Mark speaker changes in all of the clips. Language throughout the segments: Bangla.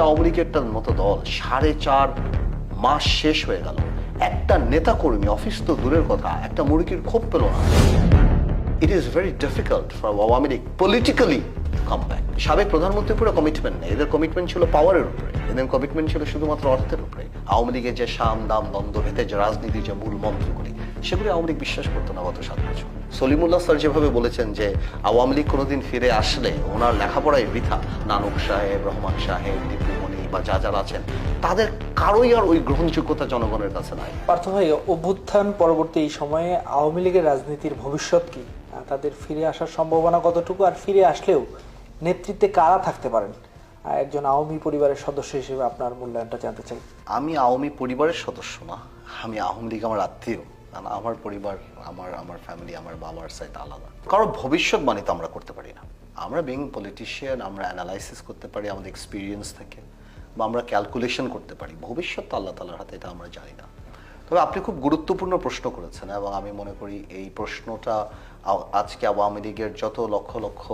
Speaker 1: আওয়ামী মতো দল সাড়ে চার মাস শেষ হয়ে গেল। একটা নেতা কর্মী অফিস তো দূরের কথা, একটা মুরগির ক্ষোভ পেল না। It is very difficult for Awami League politically come back সাবেক প্রধানমন্ত্রী পুরো কমিটমেন্ট নেই। এদের কমিটমেন্ট ছিল পাওয়ারের উপরে। এদের কমিটমেন্ট ছিল শুধুমাত্র অর্থের উপরে। আওয়ামী লীগের যে সাম, দাম, দ্বন্দ্ব ভেদে যে রাজনীতি যে মূল মন্ত্রগুলি সেগুলি আওয়ামী লীগ বিশ্বাস করতো না গত সাত বছর। সলিমুল্লাহ স্যার যেভাবে বলেছেন যে আওয়ামী লীগ কোনোদিন ফিরে আসলে ওনার লেখাপড়ায় বৃথা নানক সাহেব রহমান সাহেব দীপুমণি বা যা যারা আছেন তাদের কারোই আর ওই গ্রহণযোগ্যতা জনগণের কাছে নাই।
Speaker 2: পার্থ ভাই অভ্যুত্থান পরবর্তী এই সময়ে আওয়ামী লীগের রাজনীতির ভবিষ্যৎ কি? তাদের ফিরে আসার সম্ভাবনা কতটুকু? আর ফিরে আসলেও নেতৃত্বে কারা থাকতে পারেন? একজন আওয়ামী পরিবারের সদস্য হিসেবে আপনার মূল্যায়নটা জানতে চাই।
Speaker 1: আমি আওয়ামী পরিবারের সদস্য না আমি আওয়ামী লীগ আমার আত্মীয়। কারণ আমার পরিবার, আমার আমার ফ্যামিলি আমার বাবার সাইড আলাদা। কারও ভবিষ্যৎবাণী তো আমরা করতে পারি না। আমরা বিং পলিটিশিয়ান আমরা অ্যানালাইসিস করতে পারি, আমাদের এক্সপিরিয়েন্স থেকে, বা আমরা ক্যালকুলেশন করতে পারি। ভবিষ্যৎ আল্লাহ তালার হাতে, এটা আমরা জানি না। তবে আপনি খুব গুরুত্বপূর্ণ প্রশ্ন করেছেন, এবং আমি মনে করি এই প্রশ্নটা আজকে আওয়ামী লীগের যত লক্ষ লক্ষ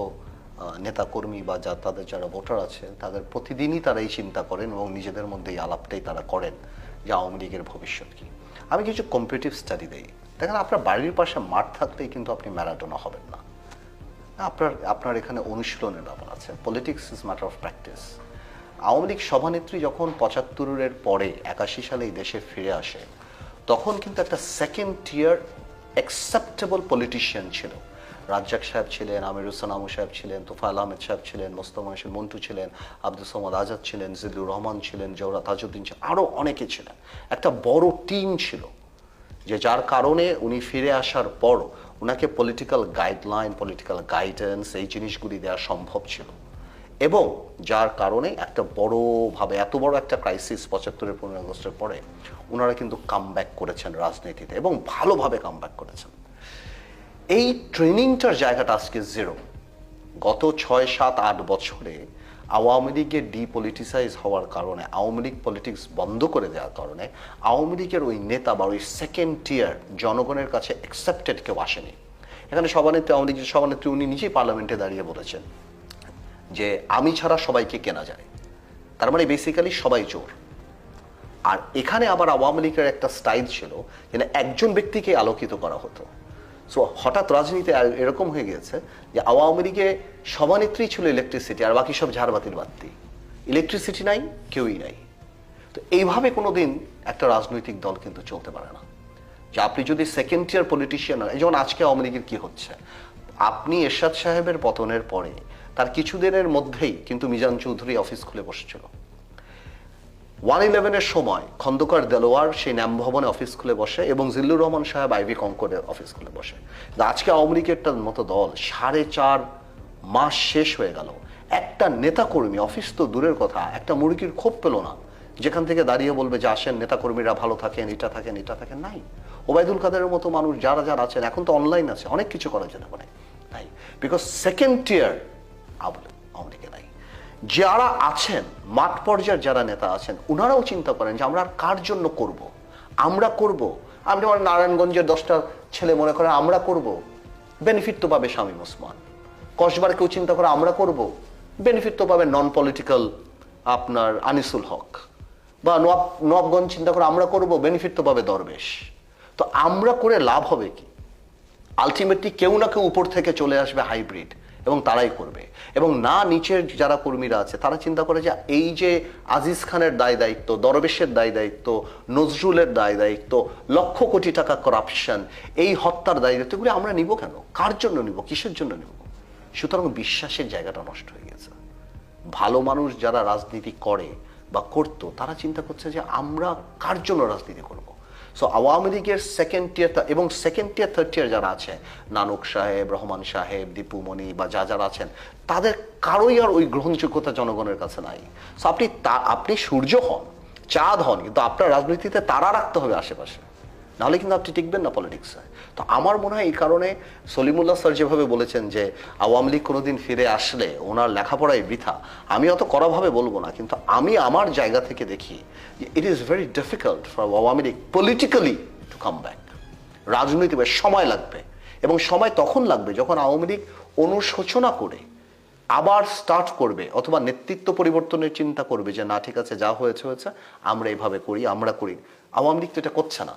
Speaker 1: নেতাকর্মী বা যা, তাদের যারা ভোটার আছে, তাদের প্রতিদিনই তারা এই চিন্তা করেন, এবং নিজেদের মধ্যে এই আলাপটাই তারা করেন। যে আওয়ামী লীগের ভবিষ্যৎ কি। আমি কিছু কম্পিটিভ স্টাডি দেই। দেখেন, আপনার বাড়ির পাশে মাঠ থাকলেই কিন্তু আপনি ম্যারাডোনা হবেন না। আপনার আপনার এখানে অনুশীলনের ব্যাপার আছে। Politics is matter of practice Awami League সভানেত্রী যখন পঁচাত্তরের পরে একাশি সালে এই দেশে ফিরে আসে, তখন কিন্তু একটা সেকেন্ড টিয়ার অ্যাকসেপ্টেবল পলিটিশিয়ান ছিল। রাজ্জাক সাহেব ছিলেন, আমির আমু সাহেব ছিলেন, তোফায়েল আহমেদ সাহেব ছিলেন, মোস্তফা হোসেন মন্টু ছিলেন, আব্দুল সামাদ আজাদ ছিলেন, জিল্লুর রহমান ছিলেন জৌরা তাজউদ্দিন ছিলেন আরও অনেকে ছিলেন। একটা বড় টিম ছিল যে যার কারণে উনি ফিরে আসার পর ওনাকে পলিটিক্যাল গাইডলাইন পলিটিক্যাল গাইডেন্স এই জিনিসগুলি দেওয়া সম্ভব ছিল। এবং যার কারণে একটা বড়ভাবে, এত বড় একটা ক্রাইসিস পঁচাত্তরের পনেরো আগস্টের পরে ওনারা কিন্তু কাম করেছেন রাজনীতিতে এবং ভালোভাবে কাম করেছেন। এই ট্রেনিংটার জায়গাটা আজকে জিরো গত ছয় সাত আট বছরে আওয়ামী লীগের ডিপলিটিসাইজ হওয়ার কারণে আওয়ামী লীগ পলিটিক্স বন্ধ করে দেওয়ার কারণে আওয়ামী লীগের ওই নেতা বা ওই সেকেন্ড টিয়ার জনগণের কাছে অ্যাকসেপ্টেড কেউ আসেনি। এখানে সভানেত্রী আওয়ামী লীগের সভানেত্রী উনি নিজেই পার্লামেন্টে দাঁড়িয়ে বলেছেন যে আমি ছাড়া সবাইকে কেনা যায়। তার মানে বেসিক্যালি সবাই চোর। আর এখানে আবার আওয়ামী লীগের একটা স্টাইল ছিল যে না, একজন ব্যক্তিকে আলোকিত করা হতো। সো হঠাৎ রাজনীতি এরকম হয়ে গিয়েছে যে আওয়ামী লীগে সভানেত্রী ছিল ইলেকট্রিসিটি আর বাকি সব ঝাড়বাতির বাতি। ইলেকট্রিসিটি নাই, কেউই নাই। তো এইভাবে কোনোদিন একটা রাজনৈতিক দল কিন্তু চলতে পারে না। যে আপনি যদি সেকেন্ড ইয়ার পলিটিশিয়ান এই যেমন আজকে আওয়ামী লীগের কি হচ্ছে? আপনি এরশাদ সাহেবের পতনের পরে তার কিছুদিনের মধ্যেই কিন্তু মিজান চৌধুরী অফিস খুলে বসেছিল। ওয়ান ইলেভেনের সময় খন্দকার দেলোয়ার সেই ভবনে অফিস খুলে বসে এবং জিল্লুর রহমান সাহেব আইভি কঙ্করের অফিস খুলে বসে। আজকে আওয়ামী লীগের মতো দল সাড়ে চার মাস শেষ হয়ে গেল। একটা নেতাকর্মী, অফিস তো দূরের কথা, একটা মুরগির ক্ষোভ পেল না। যেখান থেকে দাঁড়িয়ে বলবে যে আসেন, নেতাকর্মীরা ভালো থাকেন, এটা থাকেন এটা থাকেন, নাই। ওবায়দুল কাদেরের মতো মানুষ যারা যারা আছেন, এখন তো অনলাইন আছে, অনেক কিছু করা যেতে পারে। নাই বিকজ সেকেন্ড টিয়ার নাই যারা আছেন, মাঠ পর্যায়ের যারা নেতা আছেন ওনারাও চিন্তা করেন যে আমরা আর কার জন্য করব। আমরা করব? আমি যেমন নারায়ণগঞ্জের দশটা ছেলে মনে করে, আমরা করব? বেনিফিট তো পাবে শামীম ওসমান। কসবার কেউ চিন্তা করে, আমরা করব? বেনিফিট তো পাবে নন পলিটিক্যাল আপনার আনিসুল হক। বা নব, নবগঞ্জ চিন্তা করে, আমরা করব? বেনিফিট তো পাবে দরবেশ। তো আমরা করে লাভ হবে কি? আলটিমেটলি কেউ না কেউ উপর থেকে চলে আসবে হাইব্রিড এবং তারাই করবে। এবং না নিচের যারা কর্মীরা আছে, তারা চিন্তা করে যে এই যে আজিজ খানের দায় দায়িত্ব, দরবেশের দায় দায়িত্ব, নজরুলের দায় দায়িত্ব, লক্ষ কোটি টাকা করাপশন এই হত্যার দায় দায়িত্বগুলি আমরা নিব কেন? কার জন্য নিব? কিসের জন্য নিব? সুতরাং বিশ্বাসের জায়গাটা নষ্ট হয়ে গেছে। ভালো মানুষ যারা রাজনীতি করে বা করতো, তারা চিন্তা করছে যে আমরা কার জন্য রাজনীতি করব? সো আওয়ামী লীগের সেকেন্ড টিয়ার এবং সেকেন্ড টিয়ার থার্ড টিয়ার যারা আছে নানক সাহেব রহমান সাহেব দীপুমণি বা যা যারা আছেন, তাদের কারোই আর ওই গ্রহণযোগ্যতা জনগণের কাছে নাই। সো আপনি তা- আপনি সূর্য হন, চাঁদ হন, কিন্তু আপনার রাজনীতিতে তারা রাখতে হবে আশেপাশে। নাহলে কিন্তু আপনি টিকবেন না পলিটিক্সে তো আমার মনে হয় এই কারণে সলিমুল্লাহ স্যার যেভাবে বলেছেন যে, আওয়ামী লীগ কোনোদিন ফিরে আসলে ওনার লেখাপড়ায় বৃথা, আমি অত কড়াভাবে বলব না, কিন্তু আমি আমার জায়গা থেকে দেখি যে it is very difficult for Awami League politically to come back রাজনৈতিক সময় লাগবে এবং সময় তখন লাগবে যখন আওয়ামী লীগ অনুশোচনা করে, আবার স্টার্ট করবে অথবা নেতৃত্ব পরিবর্তনের চিন্তা করবে যে, না, ঠিক আছে, যা হয়েছে হয়েছে, আমরা এইভাবে করি, আমরা করি। আওয়ামী লীগ তো এটা করছে না।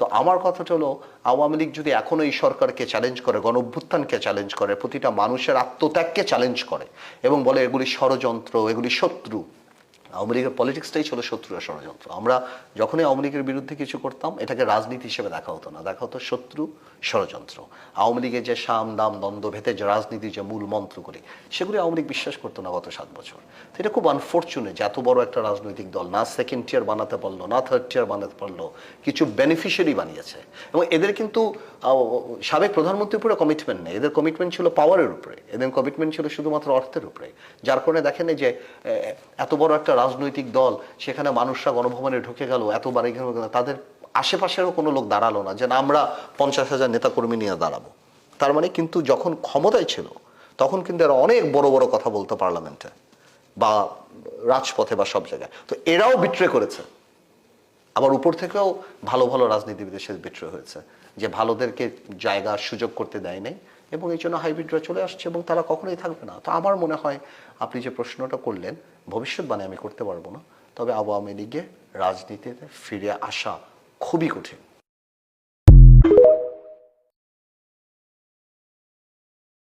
Speaker 1: তো আমার কথাটা হলো, আওয়ামী লীগ যদি এখনও এই সরকারকে চ্যালেঞ্জ করে গণ অভ্যুত্থানকে চ্যালেঞ্জ করে, প্রতিটা মানুষের আত্মত্যাগকে চ্যালেঞ্জ করে এবং বলে এগুলি ষড়যন্ত্র, এগুলি শত্রু আওয়ামী লীগের পলিটিক্সটাই ছিল শত্রু আর ষড়যন্ত্র। আমরা যখনই আওয়ামী লীগের বিরুদ্ধে কিছু করতাম, এটাকে রাজনীতি হিসেবে দেখা হতো না। দেখা হতো শত্রু, ষড়যন্ত্র। আওয়ামী লীগের যে সাম দাম, দ্বন্দ্ব ভেদে যে রাজনীতির যে মূল মন্ত্রগুলি, সেগুলি আওয়ামী লীগ বিশ্বাস করতো না গত সাত বছর। তো এটা খুব আনফর্চুনেট যে এত বড় একটা রাজনৈতিক দল না সেকেন্ড টিয়ার বানাতে পারল, না থার্ড টিয়ার বানাতে পারল, কিছু বেনিফিশিয়ারি বানিয়েছে। এবং এদের কিন্তু সাবেক প্রধানমন্ত্রীর উপরে কমিটমেন্ট নেই। এদের কমিটমেন্ট ছিল পাওয়ারের উপরে। এদের কমিটমেন্ট ছিল শুধুমাত্র অর্থের উপরে। যার কারণে দেখেন যে এত বড় একটা রাজনৈতিক দল, সেখানে মানুষরা গণভবনে ঢুকে গেল, এত বাড়ি গেল, তাদের আশেপাশেরও কোনো লোক দাঁড়াল না যে না, আমরা পঞ্চাশ হাজার নেতাকর্মী নিয়ে দাঁড়াবো। তার মানে কিন্তু যখন ক্ষমতায় ছিল, তখন কিন্তু এরা অনেক বড় বড় কথা বলতো পার্লামেন্টে বা রাজপথে বা সব জায়গায়। তো এরাও বিট্রে করেছে। আবার উপর থেকেও ভালো ভালো রাজনীতিবিদের সাথে বিট্রে হয়েছে, যে ভালোদেরকে জায়গা সুযোগ করতে দেয় নাই। এবং এই জন্য হাইব্রিডরা চলে আসছে এবং তারা কখনোই থাকবে না। তো আমার মনে হয় আপনি যে প্রশ্নটা করলেন, ভবিষ্যৎবাণী আমি করতে পারব না। তবে আওয়ামী লীগে রাজনীতিতে ফিরে আসা খুবই কঠিন।